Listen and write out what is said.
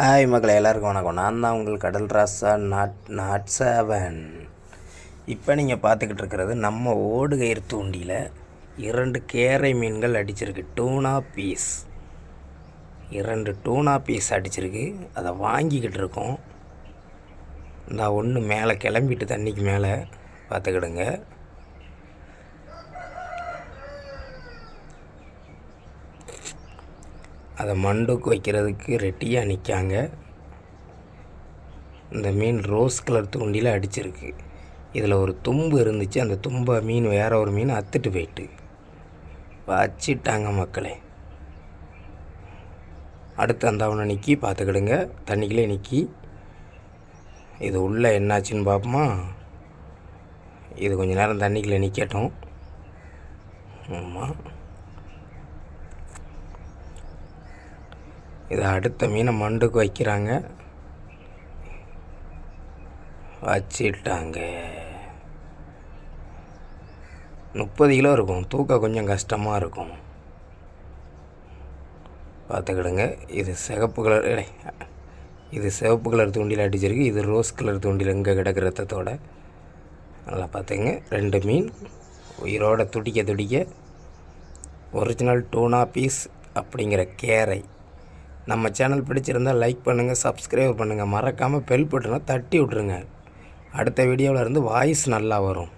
Hi மக்களை எல்லாருக்கும் வணக்கம். நான் தான் உங்கள் கடல் ராசா நாட் நாட் செவன் இப்போ நீங்கள் பார்த்துக்கிட்டு இருக்கிறது நம்ம ஓடுகயிறு தூண்டியில் இரண்டு கேரை மீன்கள் அடிச்சிருக்கு. டூனா பீஸ் இரண்டு டூனா பீஸ் அடிச்சிருக்கு. அதை வாங்கிக்கிட்டு இருக்கோம். இந்த ஒன்று மேலே கிளம்பிட்டு தண்ணிக்கு மேலே. பார்த்துக்கிடுங்க. அதை மண்டுக்கு வைக்கிறதுக்கு ரெட்டியாக நிற்காங்க இந்த மீன் ரோஸ் கலர் தூண்டியில் அடிச்சிருக்கு. இதில் ஒரு தும்பு இருந்துச்சு. அந்த தும்பை மீன் வேற ஒரு மீன் அத்துட்டு போயிட்டு. வச்சிட்டாங்க மக்களே. அடுத்து அந்த அவனை நிற்கி பார்த்துக்கிடுங்க. தண்ணிக்குள்ளே நிற்கி இது உள்ளே என்னாச்சுன்னு பார்ப்போமா? இது கொஞ்ச நேரம் தண்ணிக்குள்ளே நிற்கட்டும் ஆமாம் இதை அடுத்த மீனை மண்டுக்கு வைக்கிறாங்க. வச்சிட்டாங்க. முப்பது கிலோ இருக்கும். தூக்க கொஞ்சம் கஷ்டமாக இருக்கும். பார்த்துக்கிடுங்க. இது சிகப்பு கலர் இல்லை இது சிவப்பு கலர் தூண்டில் அடிச்சிருக்கு. இது ரோஸ் கலர் தூண்டில் இங்கே கிடக்கிற ரத்தத்தோட. நல்லா பார்த்துங்க ரெண்டு மீன். உயிரோட துடிக்க துடிக்க. ஒரிஜினல் டூனா பீஸ் அப்படிங்கிற கேரை. நம்ம சேனல் பிடிச்சிருந்தால் லைக் பண்ணுங்கள் சப்ஸ்கிரைப் பண்ணுங்கள் மறக்காமல் பெல் பட்டனை தட்டி விட்ருங்க அடுத்த வீடியோவில் இருந்து வாய்ஸ் நல்லா வரும்.